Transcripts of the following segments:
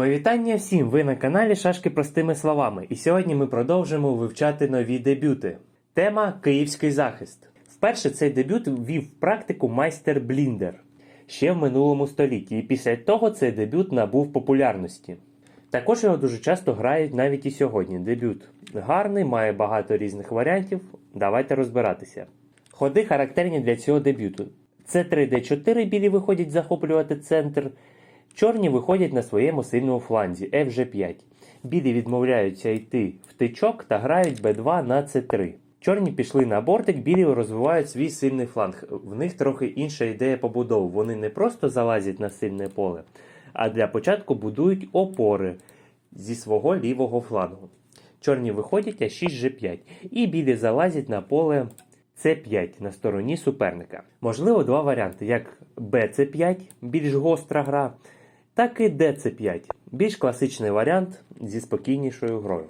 Мої всім! Ви на каналі Шашки простими словами. І сьогодні ми продовжимо вивчати нові дебюти. Тема Київський захист. Вперше цей дебют ввів в практику майстер Бліндер ще в минулому столітті, і після того цей дебют набув популярності. Також його дуже часто грають навіть і сьогодні. Дебют гарний, має багато різних варіантів. Давайте розбиратися. Ходи характерні для цього дебюту. Це 3D4 білі виходять захоплювати центр. Чорні виходять на своєму сильному фланзі FG5. Білі відмовляються йти в тичок та грають b2 на c3. Чорні пішли на бортик, білі розвивають свій сильний фланг. В них трохи інша ідея побудови. Вони не просто залазять на сильне поле, а для початку будують опори зі свого лівого флангу. Чорні виходять А6 G5, і білі залазять на поле С5 на стороні суперника. Можливо, два варіанти: як БЦ5, більш гостра гра, так і ДЦ5, більш класичний варіант зі спокійнішою грою.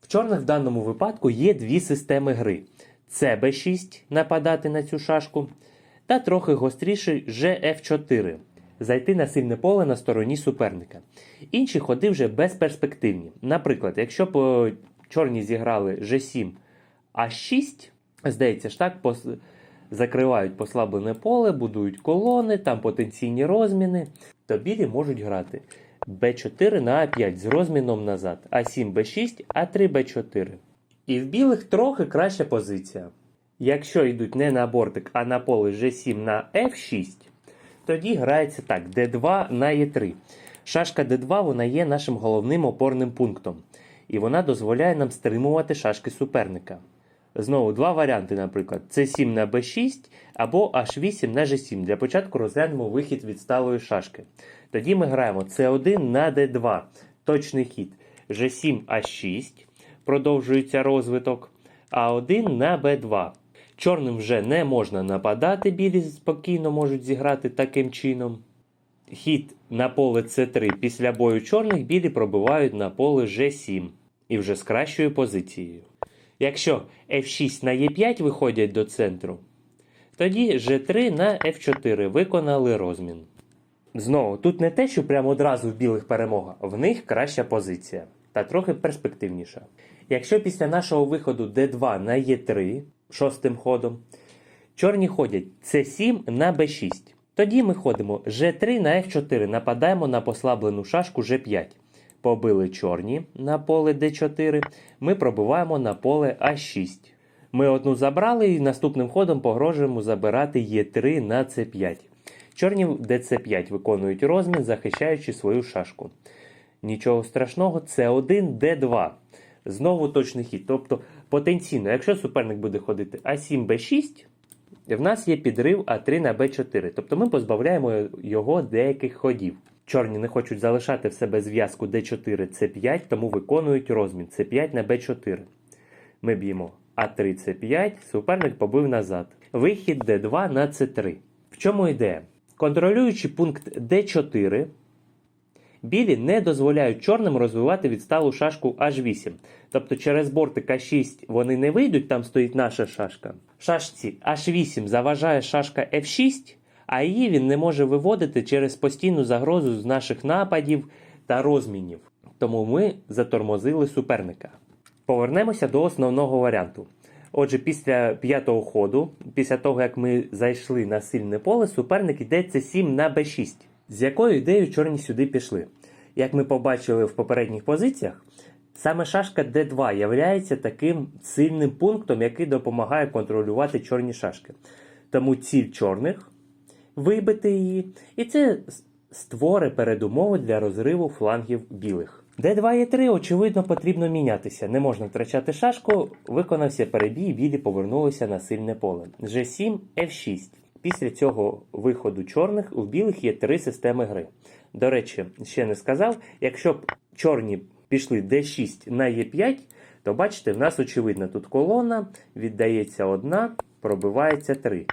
В чорних в даному випадку є дві системи гри: ЦБ6 нападати на цю шашку, та трохи гостріший ЖФ4 зайти на сильне поле на стороні суперника. Інші ходи вже безперспективні. Наприклад, якщо б е, чорні зіграли G7 А6, здається ж так, пос... закривають послаблене поле, будують колони, там потенційні розміни, то білі можуть грати Б4 на А5 з розміном назад, А7 Б6, А3 Б4. І в білих трохи краща позиція. Якщо йдуть не на бортик, а на поле G7 на F6, тоді грається так: D2 на E3. Шашка D2 вона є нашим головним опорним пунктом, і вона дозволяє нам стримувати шашки суперника. Знову два варіанти, наприклад, C7 на B6 або H8 на G7. Для початку розглянемо вихід від сталої шашки. Тоді ми граємо C1 на D2. Точний хід G7 H6. Продовжується розвиток. А1 на B2. Чорним вже не можна нападати, білі спокійно можуть зіграти таким чином. Хід на поле С3 після бою чорних білі пробивають на поле G7 і вже з кращою позицією. Якщо F6 на Е5 виходять до центру, тоді G3 на F4 виконали розмін. Знову, тут не те, що прямо одразу в білих перемога, в них краща позиція та трохи перспективніша. Якщо після нашого виходу D2 на Е3 шостим ходом, чорні ходять С7 на Б6. Тоді ми ходимо G3 на F4, нападаємо на послаблену шашку G5. Побили чорні на поле D4, ми пробиваємо на поле А6. Ми одну забрали і наступним ходом погрожуємо забирати Е3 на С5. Чорні ДЦ5 виконують розмін, захищаючи свою шашку. Нічого страшного, С1, Д2. Знову точний хід. Тобто потенційно, якщо суперник буде ходити А7, Б6, в нас є підрив А3 на Б4. Тобто ми позбавляємо його деяких ходів. Чорні не хочуть залишати в себе зв'язку D4, C5, тому виконують розмін C5 на B4. Ми б'ємо А3, C5, суперник побив назад. Вихід D2 на C3. В чому ідея? Контролюючи пункт D4, білі не дозволяють чорним розвивати відсталу шашку H8. Тобто через бортик А6 вони не вийдуть, там стоїть наша шашка. Шашці H8 заважає шашка F6, а її він не може виводити через постійну загрозу з наших нападів та розмінів. Тому ми затормозили суперника. Повернемося до основного варіанту. Отже, після п'ятого ходу, після того як ми зайшли на сильне поле, суперник йде С7 на Б6. З якою ідеєю чорні сюди пішли? Як ми побачили в попередніх позиціях, саме шашка Д2 є таким сильним пунктом, який допомагає контролювати чорні шашки. Тому ціль чорних вибити її, і це створить передумови для розриву флангів білих. Д2 і 3, очевидно, потрібно мінятися. Не можна втрачати шашку, виконався перебій, білі повернулися на сильне поле. G7, F6. Після цього виходу чорних у білих є три системи гри. До речі, ще не сказав, якщо б чорні пішли D6 на E5, то бачите, в нас очевидно тут колона, віддається одна, пробивається три.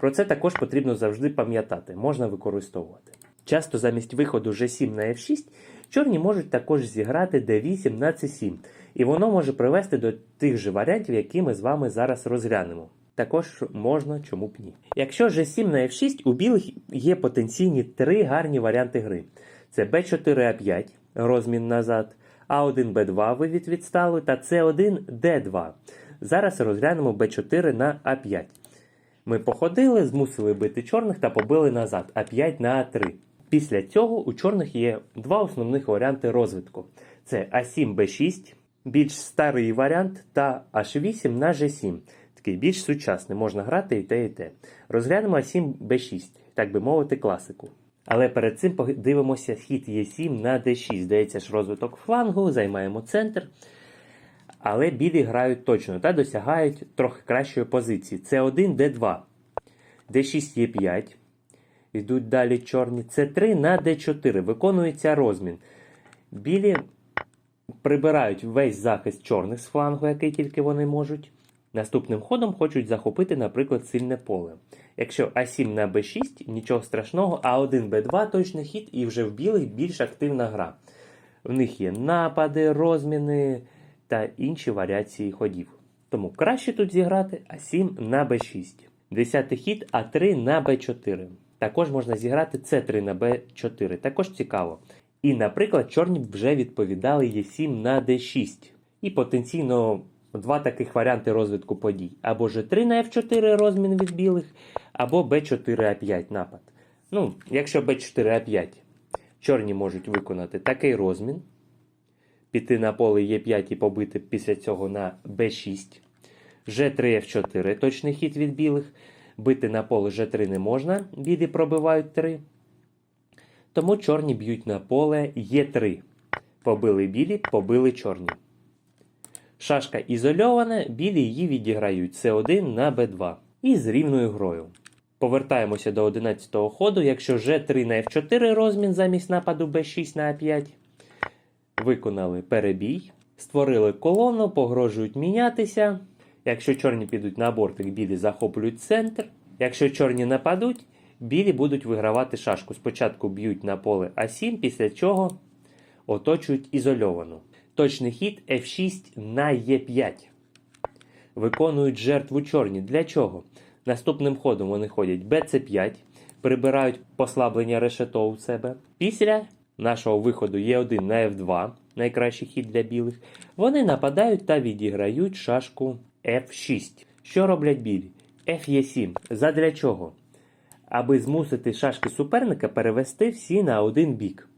Про це також потрібно завжди пам'ятати, можна використовувати. Часто замість виходу G7 на F6 чорні можуть також зіграти D8 на C7, і воно може привести до тих же варіантів, які ми з вами зараз розглянемо. Також можна, чому б ні. Якщо G7 на F6, у білих є потенційні три гарні варіанти гри. Це Б4А5, розмін назад, А1 Б2 вивід відстали та С1 Д2. Зараз розглянемо Б4 на А5. Ми походили, змусили бити чорних та побили назад А5 на А3. Після цього у чорних є два основних варіанти розвитку: це А7 Б6, більш старий варіант, та H8 на G7. Такий більш сучасний, можна грати і те, і те. Розглянемо А7 Б6, так би мовити, класику. Але перед цим подивимося хід Е7 на Д6. Здається ж розвиток флангу, займаємо центр. Але білі грають точно та досягають трохи кращої позиції. С1, Д2. Д6 Е5. Йдуть далі чорні. С3 на Д4. Виконується розмін. Білі прибирають весь захист чорних з флангу, який тільки вони можуть. Наступним ходом хочуть захопити, наприклад, сильне поле. Якщо А7 на Б6, нічого страшного, А1 Б2 точний хід, і вже в білих більш активна гра. В них є напади, розміни та інші варіації ходів. Тому краще тут зіграти А7 на Б6. Десятий хід А3 на Б4. Також можна зіграти С3 на Б4. Також цікаво. І, наприклад, чорні вже відповідали Е7 на Д6. І потенційно два таких варіанти розвитку подій. Або Ж3 на F4 розмін від білих, або Б4А5 напад. Ну, якщо Б4А5, чорні можуть виконати такий розмін, піти на поле Е5 і побити після цього на Б6. Ж3Ф4 точний хід від білих. Бити на поле Ж3 не можна, білі пробивають 3. Тому чорні б'ють на поле Е3. Побили білі, побили чорні. Шашка ізольована, білі її відіграють С1 на Б2 і з рівною грою. Повертаємося до 11-го ходу. Якщо Ж3 на F4 розмін замість нападу Б6 на А5. Виконали перебій, створили колону, погрожують мінятися. Якщо чорні підуть на бортик, білі захоплюють центр. Якщо чорні нападуть, білі будуть вигравати шашку. Спочатку б'ють на поле А7, після чого оточують ізольовану. Точний хід F6 на Е5. Виконують жертву чорні. Для чого? Наступним ходом вони ходять BC5, прибирають послаблення решето у себе. Після нашого виходу Е1 на F2, найкращий хід для білих, вони нападають та відіграють шашку F6. Що роблять білі? Ф'Е7. Задля чого? Аби змусити шашки суперника перевести всі на один бік.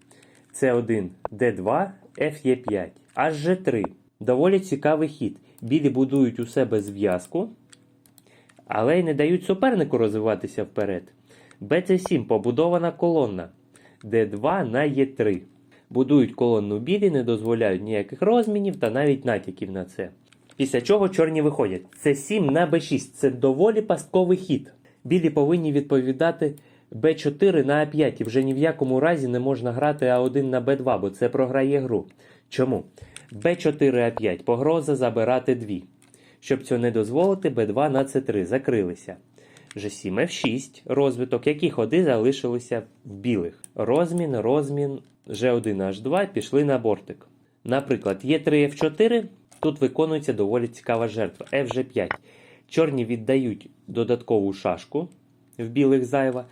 С1, Д2, Ф'Е5. Аж Ж3. Доволі цікавий хід. Білі будують у себе зв'язку, але й не дають супернику розвиватися вперед. БЦ7 побудована колонна. Д2 на Е3. Будують колонну білі, не дозволяють ніяких розмінів та навіть натяків на це. Після чого чорні виходять. С7 на Б6 це доволі пастковий хід. Білі повинні відповідати Б4 на А5 і вже ні в якому разі не можна грати А1 на Б2, бо це програє гру. Чому? Б4 А5 погроза забирати 2. Щоб цього не дозволити, Б2 на С3 закрилися. Ж7 F6 розвиток, які ходи залишилися в білих. Розмін, розмін, Ж1 H2 пішли на бортик. Наприклад, Е3 F4 тут виконується доволі цікава жертва. FG5. Чорні віддають додаткову шашку в білих зайва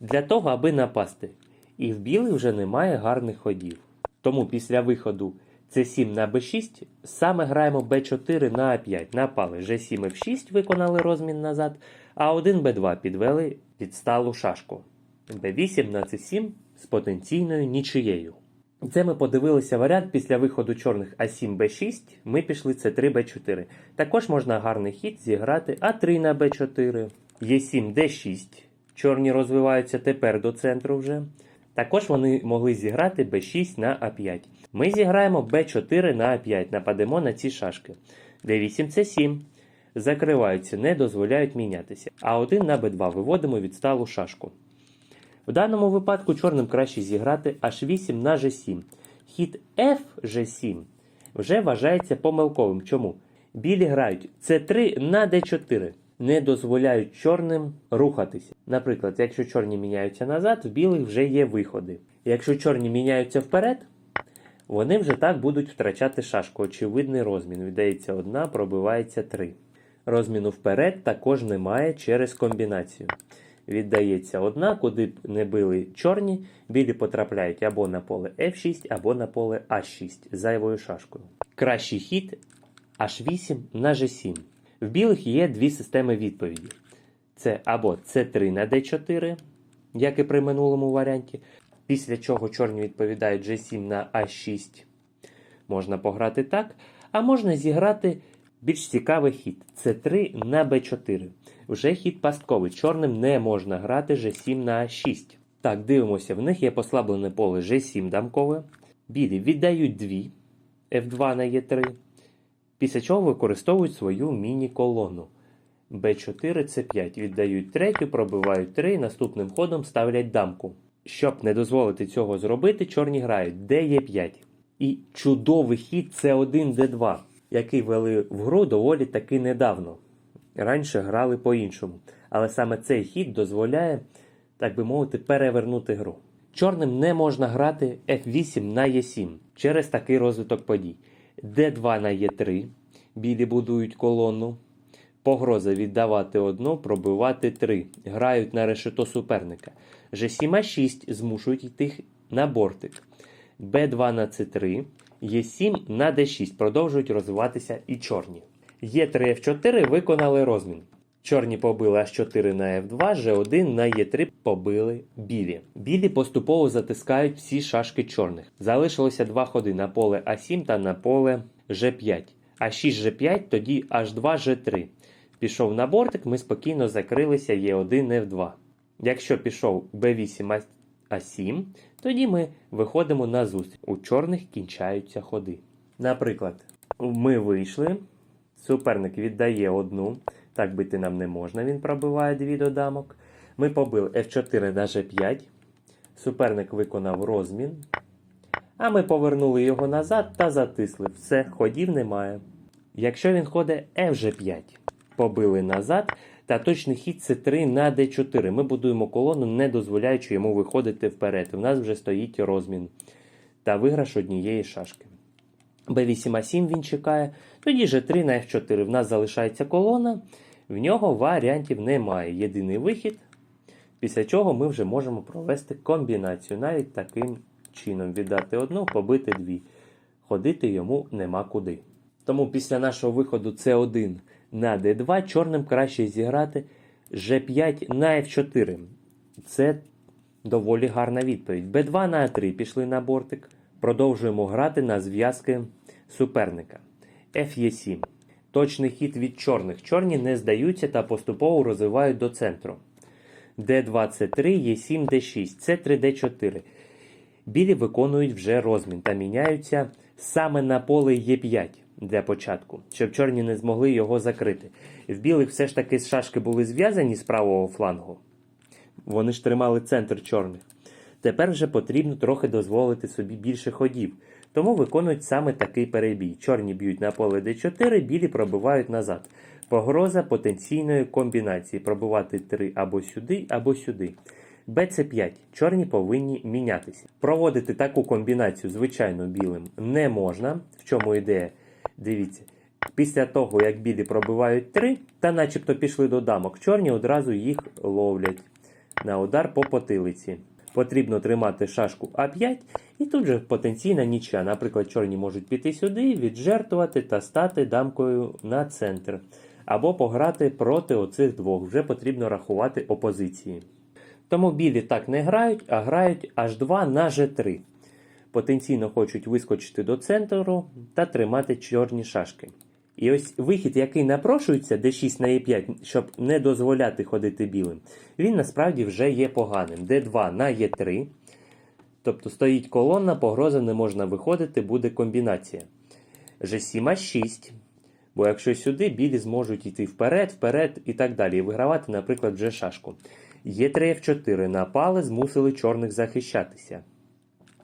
для того, аби напасти. І в білих вже немає гарних ходів. Тому після виходу С7 на Б6 саме граємо Б4 на А5. Напали Ж7 F6 виконали розмін назад, а 1 Б2 підвели відсталу шашку. Б8 на С7 з потенційною нічиєю. Це ми подивилися варіант після виходу чорних А7 Б6, ми пішли С3 Б4. Також можна гарний хід зіграти А3 на Б4, Е7 Д6. Чорні розвиваються тепер до центру вже. Також вони могли зіграти Б6 на А5. Ми зіграємо Б4 на А5, нападемо на ці шашки. Д8 С7. Закриваються, не дозволяють мінятися. А1 на Б2 виводимо відсталу шашку. В даному випадку чорним краще зіграти H8 на G7. Хід F G7 вже вважається помилковим. Чому? Білі грають C3 на D4. Не дозволяють чорним рухатися. Наприклад, якщо чорні міняються назад, в білих вже є виходи. Якщо чорні міняються вперед, вони вже так будуть втрачати шашку. Очевидний розмін. Віддається одна, пробивається три. Розміну вперед також немає через комбінацію. віддається одна, куди б не били чорні, білі потрапляють або на поле F6, або на поле А6 зайвою шашкою. Кращий хід H8 на G7. В білих є дві системи відповіді. Це або C3 на D4, як і при минулому варіанті, після чого чорні відповідають G7 на А6. Можна пограти так, а можна зіграти більш цікавий хід С3 на Б4. Вже хід пастковий. Чорним не можна грати G7 на А6. Так, дивимося, в них є послаблене поле G7 дамкове. Білі віддають 2 F2 на Е3. Після чого використовують свою міні-колону. Б4, С5 віддають третю, пробивають 3, наступним ходом ставлять дамку. Щоб не дозволити цього зробити, чорні грають Д5. І чудовий хід С1, Д2, який вели в гру доволі таки недавно. Раніше грали по-іншому. Але саме цей хід дозволяє, так би мовити, перевернути гру. Чорним не можна грати F8 на Е7 через такий розвиток подій. Д2 на Е3. Білі будують колону. Погроза віддавати одну, пробивати три. Грають на решето суперника. G7 А6 змушують йти на бортик. Б2 на С3. Е7 на Д6 продовжують розвиватися і чорні. Е3 F4 виконали розмін. Чорні побили H4 на F2, G1 на Е3 побили білі. Білі поступово затискають всі шашки чорних. Залишилося два ходи на поле А7 та на поле G5. А6 G5, тоді H2 G3. Пішов на бортик, ми спокійно закрилися Е1 F2. Якщо пішов B8 А7, тоді ми виходимо на зустріч. У чорних кінчаються ходи. Наприклад, ми вийшли, суперник віддає одну, так бити нам не можна, він пробиває дві до дамок. Ми побили F4 на G5. Суперник виконав розмін. А ми повернули його назад та затисли. Все, ходів немає. Якщо він ходить FG5, побили назад, та точний хід С3 на Д4. Ми будуємо колону, не дозволяючи йому виходити вперед. У нас вже стоїть розмін та виграш однієї шашки. Б8 А7 він чекає. Тоді Ж3 на F4. В нас залишається колона, в нього варіантів немає. Єдиний вихід, після чого ми вже можемо провести комбінацію. Навіть таким чином віддати одну, побити дві. Ходити йому нема куди. Тому після нашого виходу С1 на d2 чорним краще зіграти G5 на F4. Це доволі гарна відповідь. b2 на А3 пішли на бортик. Продовжуємо грати на зв'язки суперника. Ф'Е7. Точний хід від чорних. Чорні не здаються та поступово розвивають до центру. Д2, С3, Е7, Д6, С3, Д4. Білі виконують вже розмін та міняються саме на поле Е5 для початку, щоб чорні не змогли його закрити. В білих все ж таки шашки були зв'язані з правого флангу. Вони ж тримали центр чорних. Тепер вже потрібно трохи дозволити собі більше ходів, тому виконують саме такий перебій. Чорні б'ють на поле d4, білі пробивають назад. Погроза потенційної комбінації пробивати 3 або сюди, або сюди. БЦ5. Чорні повинні мінятися. Проводити таку комбінацію, звичайно, білим не можна. В чому ідея? Дивіться. Після того, як білі пробивають 3, та начебто пішли до дамок, чорні одразу їх ловлять на удар по потилиці. Потрібно тримати шашку А5, і тут же потенційна нічя. Наприклад, чорні можуть піти сюди, віджертвувати та стати дамкою на центр. Або пограти проти оцих двох. Вже потрібно рахувати опозиції. Тому білі так не грають, а грають H2 на G3. Потенційно хочуть вискочити до центру та тримати чорні шашки. І ось вихід, який напрошується d6 на e5, щоб не дозволяти ходити білим, він насправді вже є поганим. d2 на e3. Тобто стоїть колона, погроза не можна виходити, буде комбінація. G7 А6. Бо якщо сюди, білі зможуть йти вперед, вперед і так далі. І вигравати, наприклад, вже шашку. Е3 F4 напали, змусили чорних захищатися.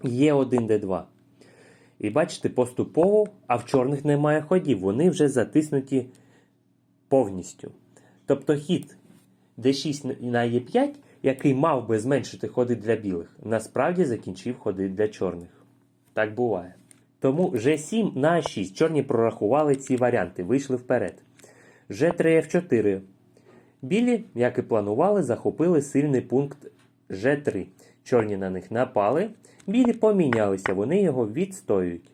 Е1 Д2. І бачите, поступово, а в чорних немає ходів, вони вже затиснуті повністю. Тобто хід d6 на e5, який мав би зменшити ходи для білих, насправді закінчив ходи для чорних. Так буває. Тому G7 на А6. Чорні прорахували ці варіанти, вийшли вперед. G3 F4. Білі, як і планували, захопили сильний пункт G3. Чорні на них напали. Білі помінялися, вони його відстоюють.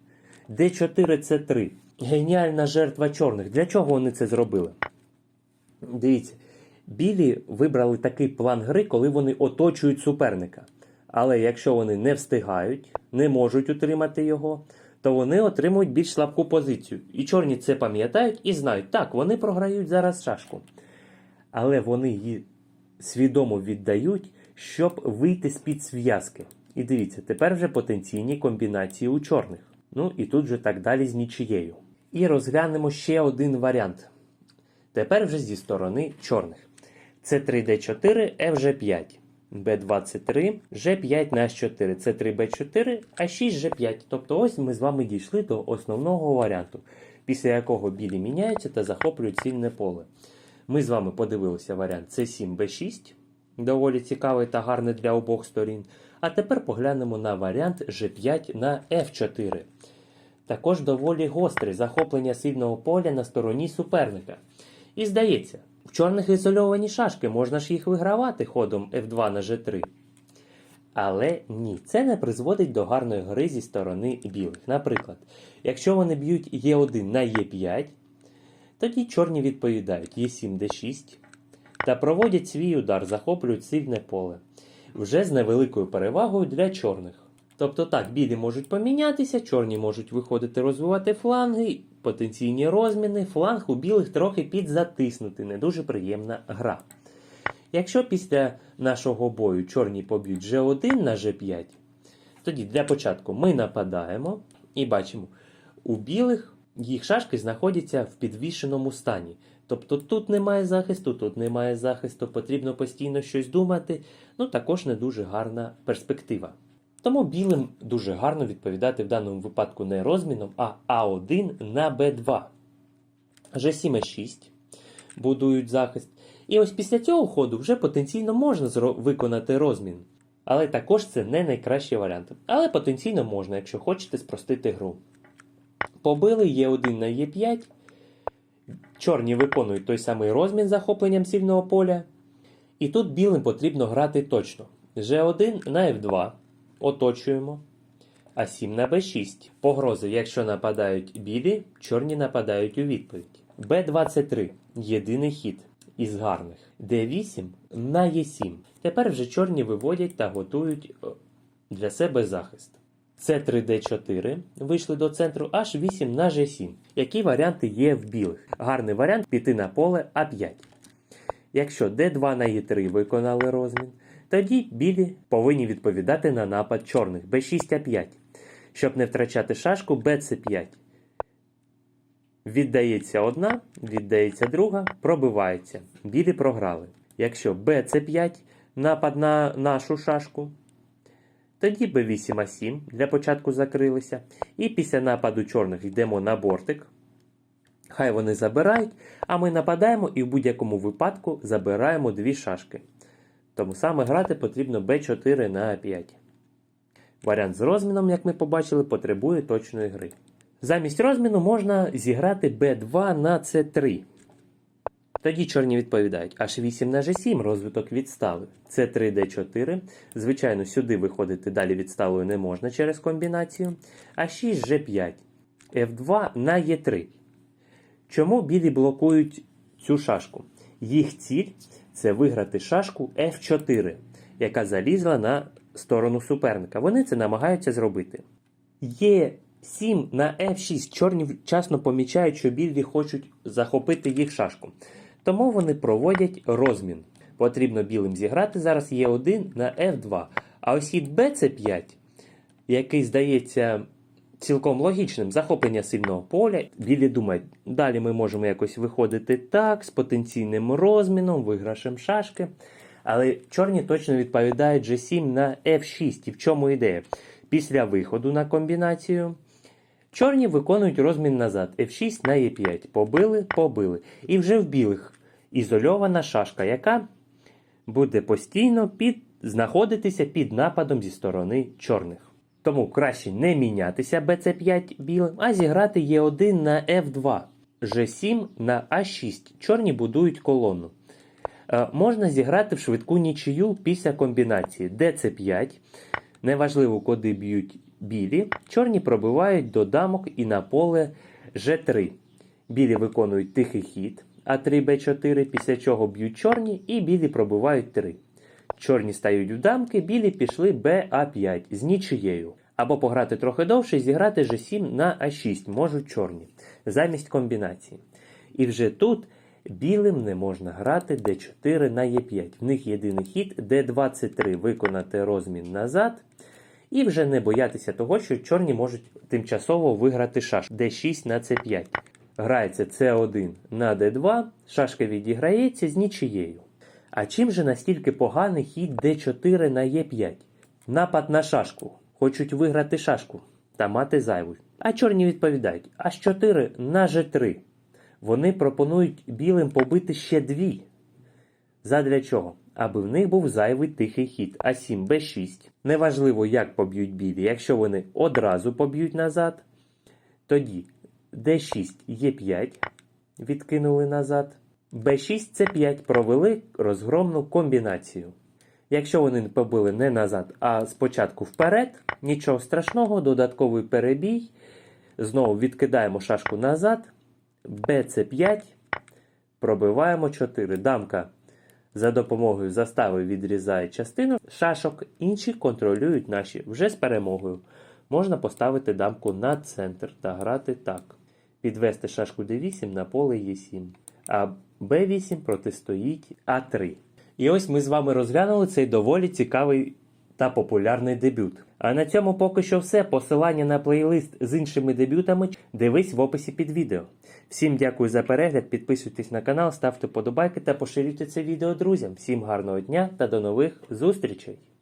D4 c 3 Геніальна жертва чорних. Для чого вони це зробили? Дивіться, білі вибрали такий план гри, коли вони оточують суперника. Але якщо вони не встигають, не можуть утримати його, то вони отримують більш слабку позицію. І чорні це пам'ятають і знають, так, вони програють зараз шашку. Але вони її свідомо віддають, щоб вийти з-під зв'язки. І дивіться, тепер вже потенційні комбінації у чорних. Ну і тут же так далі з нічією. І розглянемо ще один варіант. Тепер вже зі сторони чорних. Це 3D4, FG5. B23, G5 на H4. Це 3B4, а 6 G5. Тобто ось ми з вами дійшли до основного варіанту, після якого білі міняються та захоплюють цільне поле. Ми з вами подивилися варіант C7 B6, доволі цікавий та гарний для обох сторін. А тепер поглянемо на варіант G5 на F4. Також доволі гострий захоплення сильного поля на стороні суперника. І здається, в чорних ізольовані шашки можна ж їх вигравати ходом F2 на G3. Але ні, це не призводить до гарної гри зі сторони білих. Наприклад, якщо вони б'ють Е1 на Е5, тоді чорні відповідають Е7 Д6 та проводять свій удар, захоплюють сильне поле. Вже з невеликою перевагою для чорних. Тобто так, білі можуть помінятися, чорні можуть виходити розвивати фланги, потенційні розміни, фланг у білих трохи підзатиснути. Не дуже приємна гра. Якщо після нашого бою чорні поб'ють G1 на G5, тоді для початку ми нападаємо і бачимо, у білих їх шашки знаходяться в підвішеному стані. Тобто тут немає захисту, тут немає захисту, потрібно постійно щось думати. Ну також не дуже гарна перспектива. Тому білим дуже гарно відповідати в даному випадку не розміном, а А1 на Б2. G7 Е6 будують захист. І ось після цього ходу вже потенційно можна виконати розмін. Але також це не найкращий варіант. Але потенційно можна, якщо хочете спростити гру. Побили Е1 на Е5. Чорні виконують той самий розмін захопленням сильного поля. І тут білим потрібно грати точно. G1 на F2. Оточуємо. А 7 на Б6. Погрози, якщо нападають білі, чорні нападають у відповідь. Б23 єдиний хід із гарних. Д8 на Е7. Тепер вже чорні виводять та готують е, для себе захист. С3Д4 вийшли до центру H8 на G7. Які варіанти є в білих? Гарний варіант піти на поле А5. Якщо d2 на e3 виконали розмін, тоді білі повинні відповідати на напад чорних b6 a5. Щоб не втрачати шашку bc5. Віддається одна, віддається друга, пробивається. Білі програли. Якщо bc5 напад на нашу шашку, тоді b8 a7 для початку закрилися. І після нападу чорних йдемо на бортик. Хай вони забирають, а ми нападаємо і в будь-якому випадку забираємо дві шашки. Тому саме грати потрібно b4 на a5. Варіант з розміном, як ми побачили, потребує точної гри. Замість розміну можна зіграти b2 на c3. Тоді чорні відповідають H8 на G7, розвиток відстали. C3 D4. Звичайно, сюди виходити далі відсталою не можна через комбінацію. А6 G5. F2 на E3. Чому білі блокують цю шашку? Їх ціль це виграти шашку F4, яка залізла на сторону суперника. Вони це намагаються зробити. Є 7 на F6. Чорні вчасно помічають, що білі хочуть захопити їх шашку. Тому вони проводять розмін. Потрібно білим зіграти зараз Е1 на F2. А ось хід BC5, який здається цілком логічним, захоплення сильного поля. Білі думають, далі ми можемо якось виходити так, з потенційним розміном, виграшем шашки. Але чорні точно відповідають G7 на F6. І в чому ідея? Після виходу на комбінацію. Чорні виконують розмін назад F6 на E5. Побили, побили. І вже в білих ізольована шашка, яка буде постійно під, знаходитися під нападом зі сторони чорних. Тому краще не мінятися BC5 білим, а зіграти Е1 на F2, G7 на А6. Чорні будують колону. Е, Можна зіграти в швидку нічию після комбінації ДЦ5. Неважливо, куди б'ють білі. Чорні пробивають до дамок і на поле Ж3. Білі виконують тихий хід А3, Б4, після чого б'ють чорні, і білі пробивають 3. Чорні стають в дамки, білі пішли БА5 з нічиєю. Або пограти трохи довше і зіграти Ж7 на А6 можуть чорні, замість комбінації. І вже тут білим не можна грати Д4 на Е5. В них єдиний хід Д23 виконати розмін назад. І вже не боятися того, що чорні можуть тимчасово виграти шаш Д6 на С5. Грається С1 на Д2, шашка відіграється з нічиєю. А чим же настільки поганий хід Д4 на Е5? Напад на шашку. Хочуть виграти шашку та мати зайву. А чорні відповідають: H4 на G3. Вони пропонують білим побити ще дві. Задля чого? Аби в них був зайвий тихий хід А7 Б6. Неважливо, як поб'ють білі. Якщо вони одразу поб'ють назад, тоді Д6 Е5 відкинули назад. Б6 С5 провели розгромну комбінацію. Якщо вони побили не назад, а спочатку вперед, нічого страшного, додатковий перебій. Знову відкидаємо шашку назад. БЦ5. Пробиваємо 4. Дамка за допомогою застави відрізає частину шашок, інші контролюють наші вже з перемогою. Можна поставити дамку на центр та грати так. Підвести шашку d8 на поле Е7. А b8 протистоїть А3. І ось ми з вами розглянули цей доволі цікавий та популярний дебют. А на цьому поки що все. Посилання на плейлист з іншими дебютами дивись в описі під відео. Всім дякую за перегляд, підписуйтесь на канал, ставте подобайки та поширюйте це відео друзям. Всім гарного дня та до нових зустрічей!